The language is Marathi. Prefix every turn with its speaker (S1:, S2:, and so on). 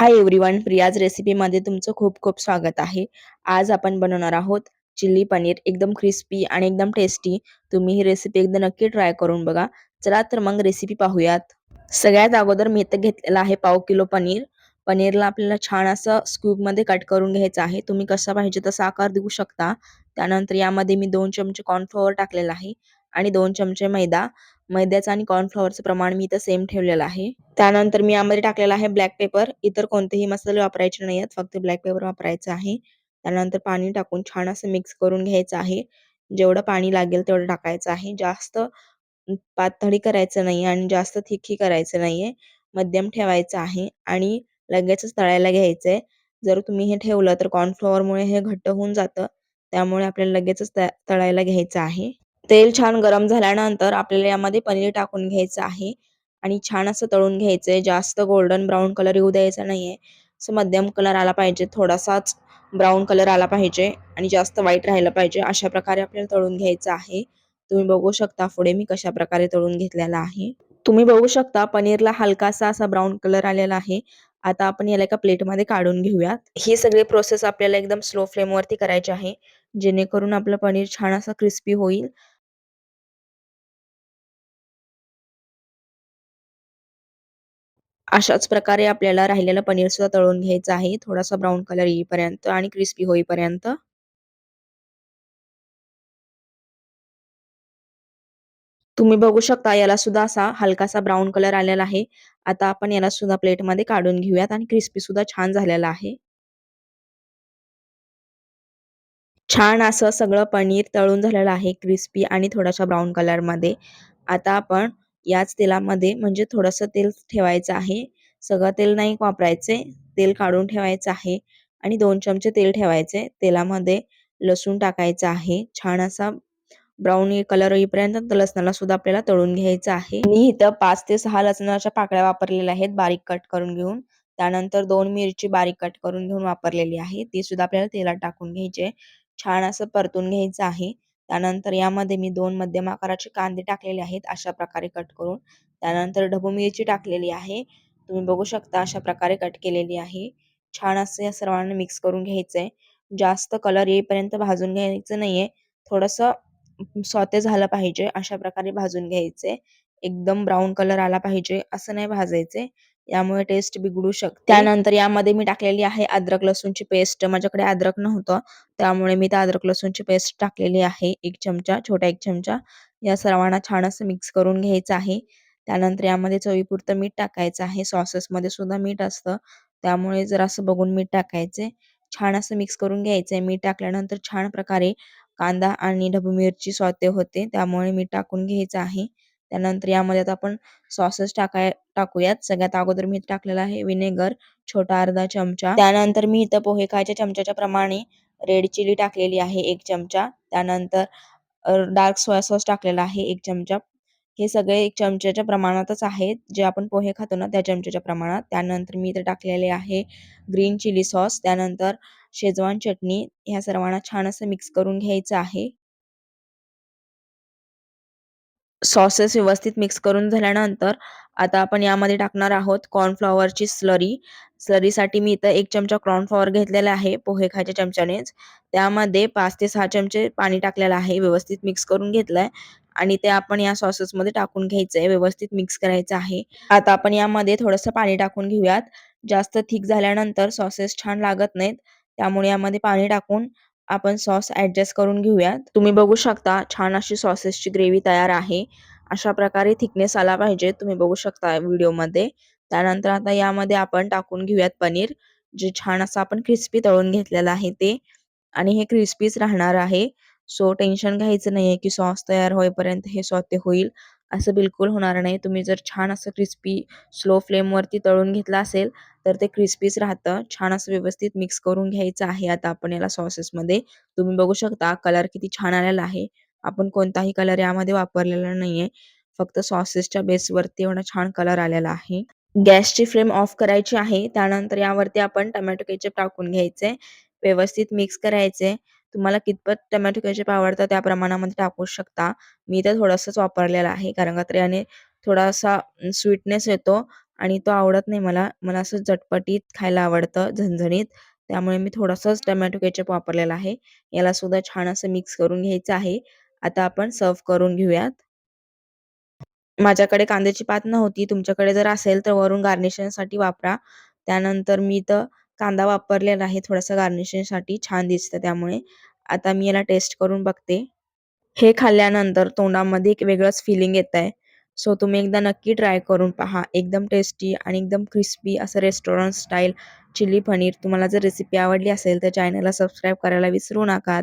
S1: हाय एव्हरीवन प्रियाज रेसिपीमध्ये तुमचं खूप खूप स्वागत आहे. आज आपण बनवणार आहोत चिल्ली पनीर एकदम क्रिस्पी आणि एकदम टेस्टी तुम्ही ही रेसिपी एकदा नक्की ट्राय करून बघा. चला तर मग रेसिपी पाहूयात. सगळ्यात अगोदर मी इथं घेतलेलं आहे पाव किलो पनीर. पनीरला आपल्याला छान असं स्क्यूबमध्ये कट करून घ्यायचं आहे. तुम्ही कसा पाहिजे तसा आकार देऊ शकता. त्यानंतर यामध्ये मी दोन चमचे कॉर्नफ्लॉवर टाकलेला आहे. आणि दोन चमचे मैदा. मैद्याचं आणि कॉर्नफ्लॉवरचं प्रमाण मी इथं सेम ठेवलेलं आहे. त्यानंतर मी यामध्ये टाकलेला आहे ब्लॅक पेपर इतर कोणतेही मसाले वापरायचे नाही आहेत. फक्त ब्लॅक पेपर वापरायचं आहे. त्यानंतर पाणी टाकून छान असं मिक्स करून घ्यायचं आहे. जेवढं पाणी लागेल तेवढं टाकायचं आहे. जास्त पातळी करायचं नाही आणि जास्त थिकही करायचं नाहीये. मध्यम ठेवायचं आहे आणि लगेचच तळायला घ्यायचंय. जर तुम्ही हे ठेवलं तर कॉर्नफ्लॉवरमुळे हे घट्ट होऊन जातं. त्यामुळे आपल्याला लगेचच तळायला घ्यायचं आहे. तेल छान गरम झाल्यानंतर आपल्याला यामध्ये पनीर टाकून घ्यायचं आहे. आणि छान असं तळून घ्यायचंय. जास्त गोल्डन ब्राऊन कलर येऊ द्यायचा नाहीये. असं मध्यम कलर आला पाहिजे. थोडासाच ब्राऊन कलर आला पाहिजे. आणि जास्त वाईट राहिलं पाहिजे. अशा प्रकारे आपल्याला तळून घ्यायचं आहे. तुम्ही बघू शकता पुढे मी कशा प्रकारे तळून घेतलेला आहे. तुम्ही बघू शकता पनीरला हलकासा असा ब्राऊन कलर आलेला आहे. आता आपण याला एका प्लेटमध्ये काढून घेऊयात. ही सगळी प्रोसेस आपल्याला एकदम स्लो फ्लेमवरती करायची आहे. जेणेकरून आपलं पनीर छान असं क्रिस्पी होईल. अशाच प्रकारे आपल्याला राहिलेलं पनीर सुद्धा तळून घ्यायचं आहे. थोडासा ब्राऊन कलर येईपर्यंत आणि क्रिस्पी होईपर्यंत. तुम्ही बघू शकता याला सुद्धा असा हलकासा ब्राऊन कलर आलेला आहे. आता आपण याला सुद्धा प्लेटमध्ये काढून घेऊयात आणि क्रिस्पी सुद्धा छान झालेला आहे. छान असं सगळं पनीर तळून झालेलं आहे क्रिस्पी आणि थोडासा ब्राऊन कलरमध्ये आता आपण याच तेलामध्ये म्हणजे थोडंसं तेल ठेवायचं आहे. सगळं तेल नाही वापरायचे तेल काढून ठेवायचं आहे आणि दोन चमचे तेल ठेवायचे. तेलामध्ये लसूण टाकायचं आहे. छान असा ब्राऊन कलर येईपर्यंत लसणाला सुद्धा आपल्याला तळून घ्यायचं आहे. मी इथं पाच ते सहा लसणाच्या पाकळ्या वापरलेल्या आहेत बारीक कट करून घेऊन. त्यानंतर दोन मिरची बारीक कट करून घेऊन वापरलेली आहे. ती सुद्धा आपल्याला तेलात टाकून घ्यायचे छान असं परतून घ्यायचं आहे. त्यानंतर यामध्ये मी दोन मध्यम आकाराचे कांदे टाकलेले आहेत अशा प्रकारे कट करून. त्यानंतर ढबू मिरची टाकलेली आहे. तुम्ही बघू शकता अशा प्रकारे कट केलेली आहे. छान असं या सर्वांना मिक्स करून घ्यायचंय. जास्त कलर येईपर्यंत भाजून घ्यायचं नाहीये. थोडस स्वते झालं पाहिजे अशा प्रकारे भाजून घ्यायचे एकदम ब्राऊन कलर आला पाहिजे असं नाही भाजायचे यामुळे टेस्ट बिघडू शकते. त्यानंतर यामध्ये मी टाकलेली आहे अद्रक लसूणची पेस्ट माझ्याकडे अद्रक नव्हतं. त्यामुळे मी त्या अद्रक लसूणची पेस्ट टाकलेली आहे. एक चमचा छोटा एक चमचा. या सर्वांना छान असं मिक्स करून घ्यायचं आहे. त्यानंतर यामध्ये चवीपुरतं मीठ टाकायचं आहे. सॉसेसमध्ये सुद्धा मीठ असतं. त्यामुळे जर असं बघून मीठ टाकायचे छान असं मिक्स करून घ्यायचंय. मीठ टाकल्यानंतर छान प्रकारे कांदा आणि ढबू मिरची स्वते होते. त्यामुळे मीठ टाकून घ्यायचं आहे. त्यानंतर यामध्ये आता आपण सॉसेस टाकाय टाकूयात. सगळ्यात अगोदर मी टाकलेला आहे विनेगर छोटा अर्धा चमचा. त्यानंतर मी इथं पोहे खायच्या चमच्याच्या प्रमाणे रेड चिली टाकलेली आहे एक चमचा. त्यानंतर डार्क सोया सॉस टाकलेला आहे एक चमचा. हे सगळे एक चमच्याच्या प्रमाणातच आहेत. जे आपण पोहे खातो ना त्या चमच्याच्या प्रमाणात. त्यानंतर मी इथे टाकलेले आहे ग्रीन चिली सॉस त्यानंतर शेजवान चटणी. ह्या सर्वांना छान असं मिक्स करून घ्यायचं आहे. सॉसेस व्यवस्थित मिक्स करून झाल्यानंतर आता आपण यामध्ये टाकणार आहोत कॉर्नफ्लॉवरची स्लरी स्लरीसाठी मी इथं एक चमचा कॉर्नफ्लॉवर घेतलेला आहे पोहे खायच्या चमच्यानेच. त्यामध्ये पाच ते सहा चमचे पाणी टाकलेलं आहे व्यवस्थित मिक्स करून घेतलंय. आणि ते आपण या सॉसेसमध्ये टाकून घ्यायचंय व्यवस्थित मिक्स करायचं आहे. आता आपण यामध्ये थोडंसं पाणी टाकून घेऊयात. जास्त थिक झाल्यानंतर सॉसेस छान लागत नाहीत त्यामुळे यामध्ये पाणी टाकून आपण सॉस ऍडजस्ट करून घेऊयात. तुम्ही बघू शकता छान अशी सॉसेसची ग्रेव्ही तयार आहे. अशा प्रकारे थिकनेस आला पाहिजे तुम्ही बघू शकता व्हिडिओमध्ये. त्यानंतर आता यामध्ये आपण टाकून घेऊयात पनीर जे छान असं आपण क्रिस्पी तळून घेतलेलं आहे ते. आणि हे क्रिस्पीच राहणार आहे. सो टेन्शन घ्यायचं नाहीये की सॉस तयार होईपर्यंत हे स्वते होईल. असं बिलकुल होणार नाही. तुम्ही जर छान असं क्रिस्पी स्लो फ्लेमवरती तळून घेतलं असेल तर ते क्रिस्पीच राहतं. छान असं व्यवस्थित मिक्स करून घ्यायचं आहे आता आपण याला सॉसेसमध्ये तुम्ही बघू शकता कलर किती छान आलेला आहे. आपण कोणताही कलर यामध्ये वापरलेला नाहीये. फक्त सॉसेसच्या बेसवरती एवढा छान कलर आलेला आहे. गॅसची फ्लेम ऑफ करायची आहे. त्यानंतर यावरती आपण टमॅटो केचप टाकून घ्यायचे. व्यवस्थित मिक्स करायचे. तुम्हाला कितपत टमॅटो केचप आवडतं त्या प्रमाणामध्ये टाकू शकता. मी तर थोडंसंच वापरलेलं आहे कारण का याने थोडासा स्वीटनेस येतो आणि तो आवडत नाही मला. मला असं चटपटीत खायला आवडतं झणझणीत. त्यामुळे मी थोडंसंच टमॅटो केचप वापरलेला आहे. याला सुद्धा छान असं मिक्स करून घ्यायचं आहे. आता आपण सर्व करून घेऊयात. माझ्याकडे कांद्याची पात नव्हती. तुमच्याकडे जर असेल तर वरून गार्निशिंगसाठी वापरा. त्यानंतर मी तर कांदा वापरलेला आहे थोडासा गार्निशिंगसाठी छान दिसतं त्यामुळे. आता मी याला टेस्ट करून बघते. हे खाल्ल्यानंतर तोंडामध्ये एक वेगळंच फिलिंग येत आहे सो तुम्ही एकदा नक्की ट्राय करून पहा. एकदम टेस्टी आणि एकदम क्रिस्पी असं रेस्टॉरंट स्टाईल चिली पनीर. तुम्हाला जर रेसिपी आवडली असेल तर चॅनलला सबस्क्राईब करायला विसरू नका.